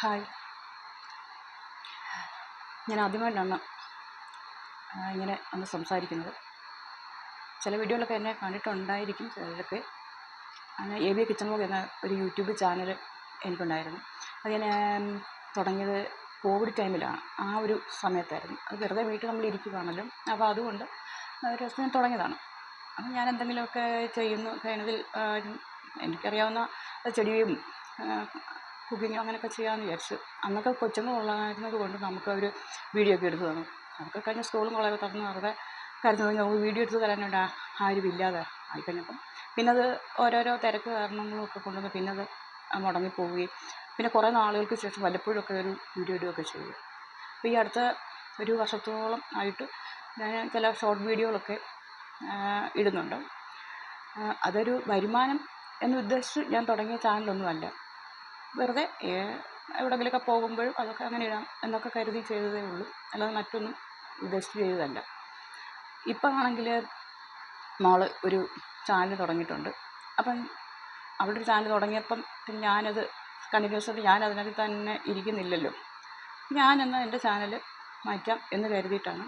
Hi. ഞാൻ ആദ്യമായിട്ടാണ് ഇങ്ങനെ ഒന്ന് സംസാരിക്കുന്നത്. ചില വീഡിയോകളൊക്കെ എന്നെ കണ്ടിട്ടുണ്ടായിരിക്കും ചിലരൊക്കെ. അങ്ങനെ എ ബി കിച്ചൺ വ്ലോഗ് എന്ന ഒരു യൂട്യൂബ് ചാനൽ എനിക്കുണ്ടായിരുന്നു. അത് ഞാൻ തുടങ്ങിയത് കോവിഡ് ടൈമിലാണ് ആ ഒരു സമയത്തായിരുന്നു. അത് വെറുതെ വീട്ടിൽ നമ്മൾ ഇരിക്കുകയാണല്ലോ അപ്പോൾ അതുകൊണ്ട് ഒരു ദിവസം ഞാൻ തുടങ്ങിയതാണ്. അപ്പം ഞാൻ എന്തെങ്കിലുമൊക്കെ ചെയ്യുന്നു കഴിഞ്ഞതിൽ എനിക്കറിയാവുന്ന ചെടിയും കുക്കിങ്ങും അങ്ങനെയൊക്കെ ചെയ്യാമെന്ന് വിചാരിച്ചു അന്നൊക്കെ കൊച്ചുങ്ങളുള്ളായിരുന്നത് കൊണ്ട് നമുക്ക് അവർ വീഡിയോ ഒക്കെ എടുത്തു തന്നു. അതൊക്കെ കഴിഞ്ഞ് സ്കൂളും കോളേജൊക്കെ തുറന്ന് വെറുതെ കാര്യത്തിൽ നമുക്ക് വീഡിയോ എടുത്ത് തരാൻ വേണ്ട ആരും ഇല്ലാതെ. ആയിക്കഴിഞ്ഞപ്പം പിന്നെ അത് ഓരോരോ തിരക്ക് കാരണങ്ങളും ഒക്കെ കൊണ്ടുവന്ന് പിന്നെ അത് മുടങ്ങിപ്പോവുകയും പിന്നെ കുറേ നാളുകൾക്ക് ശേഷം വല്ലപ്പോഴും ഒക്കെ ഒരു വീഡിയോ ഇടുകയൊക്കെ ചെയ്തു. അപ്പോൾ ഈ അടുത്ത ഒരു വർഷത്തോളം ആയിട്ട് ഞാൻ ചില ഷോർട്ട് വീഡിയോകളൊക്കെ ഇടുന്നുണ്ട്. അതൊരു വരുമാനം എന്ന് ഉദ്ദേശിച്ച് ഞാൻ തുടങ്ങിയ ചാനലൊന്നുമല്ല വെറുതെ എവിടെങ്കിലുമൊക്കെ പോകുമ്പോഴും അതൊക്കെ അങ്ങനെ ഇടാം എന്നൊക്കെ കരുതി ചെയ്തതേ ഉള്ളൂ. അല്ലാതെ മറ്റൊന്നും ഉദ്ദേശിച്ച് ചെയ്തതല്ല. ഇപ്പം ആണെങ്കിൽ മോൾ ഒരു ചാനൽ തുടങ്ങിയിട്ടുണ്ട്. അപ്പം അവളുടെ ഒരു ചാനൽ തുടങ്ങിയപ്പം പിന്നെ ഞാനത് കണ്ടിന്യൂസ് ആയിട്ട് ഞാൻ അതിനകത്ത് തന്നെ ഇരിക്കുന്നില്ലല്ലോ. ഞാനെന്ന് എന്റെ ചാനൽ മാറ്റാം എന്ന് കരുതിയിട്ടാണ്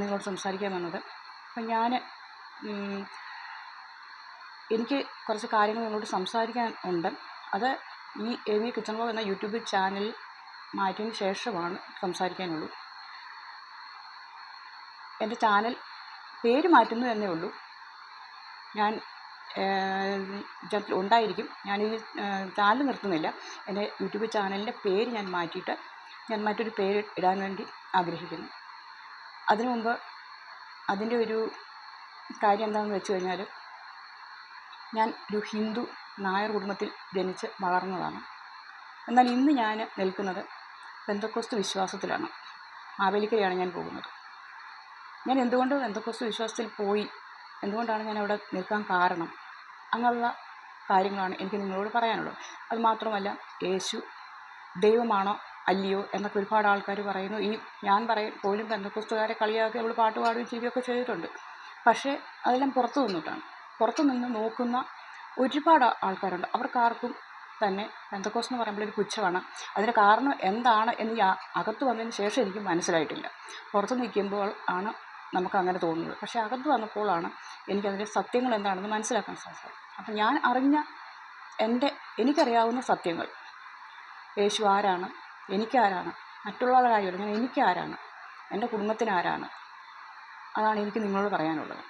നിങ്ങളോട് സംസാരിക്കാൻ വന്നത്. അപ്പം ഞാൻ എനിക്ക് കുറച്ച് കാര്യങ്ങൾ നിങ്ങളോട് സംസാരിക്കാൻ ഉണ്ട്. അത് ഈ എ വി കിച്ചൺ വ്ലോഗ് എന്ന യൂട്യൂബ് ചാനൽ മാറ്റിയതിന് ശേഷമാണ് സംസാരിക്കാനുള്ളൂ. എന്റെ ചാനൽ പേര് മാറ്റുന്നു എന്നേ ഉള്ളൂ. ഞാൻ ഉണ്ടായിരിക്കും. ഉണ്ടായിരിക്കും ഈ ചാനൽ നിർത്തുന്നില്ല. എന്റെ യൂട്യൂബ് ചാനലിന്റെ പേര് ഞാൻ മാറ്റിയിട്ട് ഞാൻ മറ്റൊരു പേര് ഇടാൻ വേണ്ടി ആഗ്രഹിക്കുന്നു. അതിനു മുമ്പ് അതിന്റെ ഒരു കാര്യം എന്താണെന്ന് വെച്ച് കഴിഞ്ഞാൽ ഞാൻ ഒരു ഹിന്ദു നായർ കുടുംബത്തിൽ ജനിച്ച് വളർന്നതാണ്. എന്നാൽ ഇന്ന് ഞാൻ നിൽക്കുന്നത് ബന്ധക്കോസ്ത് വിശ്വാസത്തിലാണ്. മാവേലിക്കരയാണ് ഞാൻ പോകുന്നത്. ഞാൻ എന്തുകൊണ്ട് ബന്ധക്കോസ്ത് വിശ്വാസത്തിൽ പോയി? എന്തുകൊണ്ടാണ് ഞാൻ അവിടെ നിൽക്കാൻ കാരണം? അങ്ങനെയുള്ള കാര്യങ്ങളാണ് എനിക്ക് നിങ്ങളോട് പറയാനുള്ളത്. അതുമാത്രമല്ല യേശു ദൈവമാണോ അല്ലയോ എന്നൊക്കെ ഒരുപാട് ആൾക്കാർ പറയുന്നു. ഈ ഞാൻ പറയും പോലും ബന്ധക്കോസ്തുകാരെ കളിയാക്കി അവൾ പാട്ട് പാടുകയും ചെയ്യുകയൊക്കെ ചെയ്തിട്ടുണ്ട്. പക്ഷേ അതെല്ലാം പുറത്തു നിന്നിട്ടാണ്. പുറത്തു നിന്ന് നോക്കുന്ന ഒരുപാട് ആൾക്കാരുണ്ട്. അവർക്കാർക്കും തന്നെ പെന്തക്കോസ് എന്ന് പറയുമ്പോൾ ഒരു പുച്ഛമാണ്. അതിന് കാരണം എന്താണ് എന്ന് അകത്ത് വന്നതിന് ശേഷം എനിക്ക് മനസ്സിലായിട്ടില്ല. പുറത്ത് നിൽക്കുമ്പോൾ ആണ് നമുക്ക് അങ്ങനെ തോന്നുന്നത്. പക്ഷേ അകത്ത് വന്നപ്പോഴാണ് എനിക്കതിന്റെ സത്യങ്ങൾ എന്താണെന്ന് മനസ്സിലാക്കാൻ സാധിച്ചത്. അപ്പം ഞാൻ അറിഞ്ഞ എന്റെ എനിക്കറിയാവുന്ന സത്യങ്ങൾ. യേശു ആരാണ്? എനിക്കാരാണ്? മറ്റുള്ളവരുടെ കാര്യമല്ല ഞാൻ എനിക്കാരാണ്? എന്റെ കുടുംബത്തിനാരാണ്? അതാണ് എനിക്ക് നിങ്ങളോട് പറയാനുള്ളത്.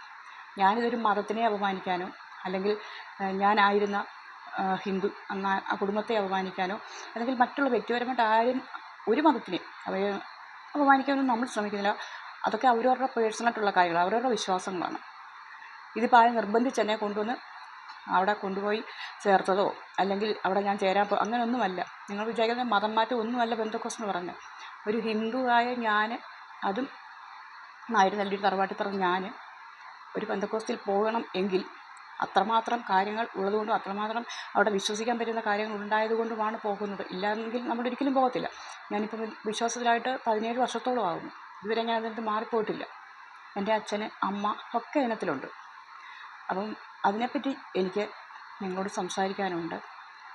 ഞാനിതൊരു മതത്തിനെ അപമാനിക്കാനോ അല്ലെങ്കിൽ ഞാനായിരുന്ന ഹിന്ദു എന്ന ആ കുടുംബത്തെ അപമാനിക്കാനോ അല്ലെങ്കിൽ മറ്റുള്ള വ്യക്തിപരമായിട്ട് ആരും ഒരു മതത്തിനെയും അവയെ അപമാനിക്കാനൊന്നും നമ്മൾ ശ്രമിക്കുന്നില്ല. അതൊക്കെ അവരവരുടെ പേഴ്സണലായിട്ടുള്ള കാര്യങ്ങൾ അവരവരുടെ വിശ്വാസങ്ങളാണ്. ഇതിപ്പോൾ ആരും നിർബന്ധിച്ച് എന്നെ കൊണ്ടുവന്ന് അവിടെ കൊണ്ടുപോയി ചേർത്തതോ അല്ലെങ്കിൽ അവിടെ ഞാൻ ചേരാൻ പോ അങ്ങനെയൊന്നുമല്ല നിങ്ങൾ വിചാരിക്കുന്ന മതം മാറ്റം ഒന്നുമല്ല ബന്ധുക്കോസ് എന്ന് പറഞ്ഞത് ഒരു ഹിന്ദുവായ ഞാൻ അതും ആയിരുന്നു നല്ലൊരു തറവാട്ടിത്തറ ഞാൻ ഒരു ബന്ധക്കോസ്റ്റിൽ പോകണം എങ്കിൽ അത്രമാത്രം കാര്യങ്ങൾ ഉള്ളതുകൊണ്ടും അത്രമാത്രം അവിടെ വിശ്വസിക്കാൻ പറ്റുന്ന കാര്യങ്ങൾ ഉണ്ടായതുകൊണ്ടുമാണ് പോകുന്നത്. ഇല്ലായെങ്കിൽ നമ്മൾ ഒരിക്കലും പോകത്തില്ല. ഞാനിപ്പം വിശ്വാസത്തിലായിട്ട് പതിനേഴ് വർഷത്തോളം ആകുന്നു ഇതുവരെ ഞാൻ അതിനകത്ത് മാറിപ്പോയിട്ടില്ല. എന്റെ അച്ഛന് അമ്മ ഒക്കെ ഇനത്തിലുണ്ട് അപ്പം അതിനെപ്പറ്റി എനിക്ക് നിങ്ങളോട് സംസാരിക്കാനുണ്ട്.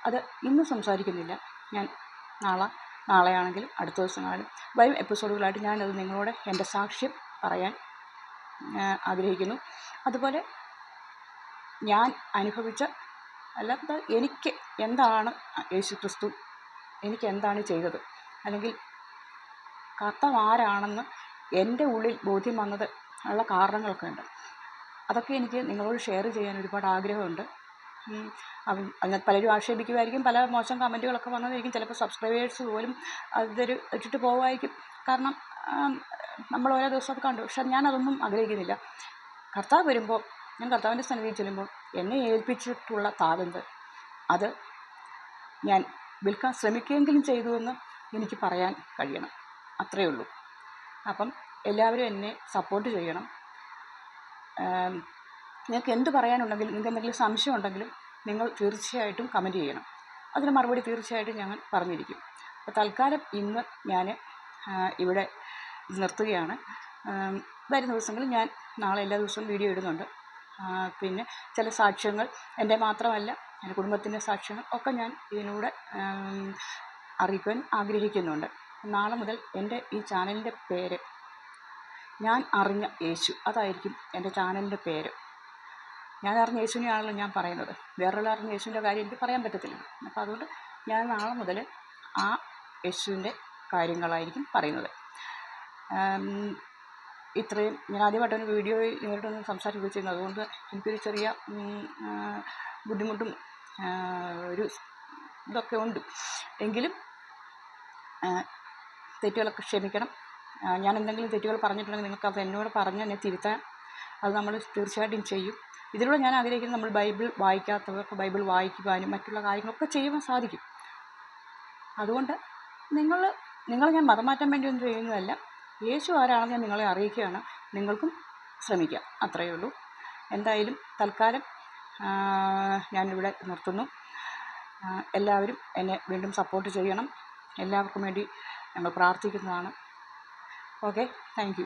അത് ഇന്ന് സംസാരിക്കുന്നില്ല. ഞാൻ നാളെ നാളെയാണെങ്കിലും അടുത്ത ദിവസമാണെങ്കിലും വരും എപ്പിസോഡുകളായിട്ട് ഞാനത് നിങ്ങളോട് എന്റെ സാക്ഷ്യം പറയാൻ ആഗ്രഹിക്കുന്നു. അതുപോലെ ഞാൻ അനുഭവിച്ച അല്ലാത്ത എനിക്ക് എന്താണ് യേശു ക്രിസ്തു എനിക്ക് എന്താണ് ചെയ്തത്? അല്ലെങ്കിൽ കർത്താവ് ആരാണെന്ന് എന്റെ ഉള്ളിൽ ബോധ്യം വന്നത് ഉള്ള കാരണങ്ങളൊക്കെ ഉണ്ട്. അതൊക്കെ എനിക്ക് നിങ്ങളോട് ഷെയർ ചെയ്യാൻ ഒരുപാട് ആഗ്രഹമുണ്ട്. അതിനകത്ത് പലരും ആക്ഷേപിക്കുമായിരിക്കും പല മോശം കമന്റുകളൊക്കെ വന്നതായിരിക്കും. ചിലപ്പോൾ സബ്സ്ക്രൈബേഴ്സ് പോലും അതൊരു ഇട്ടിട്ട് പോകുമായിരിക്കും കാരണം നമ്മൾ ഓരോ ദിവസം കണ്ടു. പക്ഷെ ഞാനതൊന്നും ആഗ്രഹിക്കുന്നില്ല. കർത്താവ് വരുമ്പോൾ ഞാൻ കർത്താവിന്റെ സന്നിധിയിൽ ചെല്ലുമ്പോൾ എന്നെ ഏൽപ്പിച്ചിട്ടുള്ള താലന്ത് അത് ഞാൻ വിൽക്കാൻ ശ്രമിക്കുകയെങ്കിലും ചെയ്തു എന്ന് എനിക്ക് പറയാൻ കഴിയണം. അത്രയേ ഉള്ളൂ. അപ്പം എല്ലാവരും എന്നെ സപ്പോർട്ട് ചെയ്യണം. നിങ്ങൾക്ക് എന്ത് പറയാനുണ്ടെങ്കിലും നിങ്ങൾക്ക് എന്തെങ്കിലും സംശയം ഉണ്ടെങ്കിലും നിങ്ങൾ തീർച്ചയായിട്ടും കമന്റ് ചെയ്യണം. അതിന് മറുപടി തീർച്ചയായിട്ടും ഞങ്ങൾ പറഞ്ഞിരിക്കും. അപ്പോൾ തൽക്കാലം ഇന്ന് ഞാൻ ഇവിടെ നിർത്തുകയാണ്. വരുന്ന ദിവസങ്ങളിൽ ഞാൻ നാളെ എല്ലാ ദിവസവും വീഡിയോ ഇടുന്നുണ്ട്. പിന്നെ ചില സാക്ഷ്യങ്ങൾ എന്റെ മാത്രമല്ല എന്റെ കുടുംബത്തിന്റെ സാക്ഷ്യങ്ങൾ ഒക്കെ ഞാൻ ഇതിലൂടെ അറിയിക്കുവാൻ ആഗ്രഹിക്കുന്നുണ്ട്. നാളെ മുതൽ എന്റെ ഈ ചാനലിന്റെ പേര് ഞാൻ അറിഞ്ഞ യേശു. അതായിരിക്കും എന്റെ ചാനലിന്റെ പേര്. ഞാൻ അറിഞ്ഞ യേശുവിനെയാണല്ലോ ഞാൻ പറയുന്നത്. വേറൊരാൾ അറിഞ്ഞ യേശുവിന്റെ കാര്യം എനിക്ക് പറയാൻ പറ്റത്തില്ല. അപ്പോൾ അതുകൊണ്ട് ഞാൻ നാളെ മുതൽ ആ യേശുവിന്റെ കാര്യങ്ങളായിരിക്കും പറയുന്നത്. ഇത്രയും ഞാൻ ആദ്യമായിട്ടൊരു വീഡിയോയിൽ നേരിട്ടൊന്ന് ചെയ്യുന്നത് അതുകൊണ്ട് എനിക്കൊരു ചെറിയ ബുദ്ധിമുട്ടും ഒരു ഇതൊക്കെ ഉണ്ട്. എങ്കിലും തെറ്റുകളൊക്കെ ക്ഷമിക്കണം. ഞാൻ എന്തെങ്കിലും തെറ്റുകൾ പറഞ്ഞിട്ടുണ്ടെങ്കിൽ നിങ്ങൾക്ക് അത് എന്നോട് പറഞ്ഞ് എന്നെ തിരുത്താൻ അത് നമ്മൾ തീർച്ചയായിട്ടും ചെയ്യും. ഇതിലൂടെ ഞാൻ ആഗ്രഹിക്കുന്നത് നമ്മൾ ബൈബിൾ വായിക്കാത്തവർക്ക് ബൈബിൾ വായിക്കുവാനും മറ്റുള്ള കാര്യങ്ങളൊക്കെ ചെയ്യുവാൻ സാധിക്കും. അതുകൊണ്ട് നിങ്ങൾ നിങ്ങൾ ഞാൻ മതം മാറ്റാൻ വേണ്ടി ഒന്നും ചെയ്യുന്നതല്ല. യേശു ആരാണെന്ന് നിങ്ങളെ അറിയിക്കുകയാണ്. നിങ്ങൾക്കും ശ്രമിക്കാം. അത്രയേ ഉള്ളൂ. എന്തായാലും തൽക്കാലം ഞാനിവിടെ നിർത്തുന്നു. എല്ലാവരും എന്നെ വീണ്ടും സപ്പോർട്ട് ചെയ്യണം. എല്ലാവർക്കും വേണ്ടി ഞങ്ങൾ പ്രാർത്ഥിക്കുന്നതാണ്. Okay thank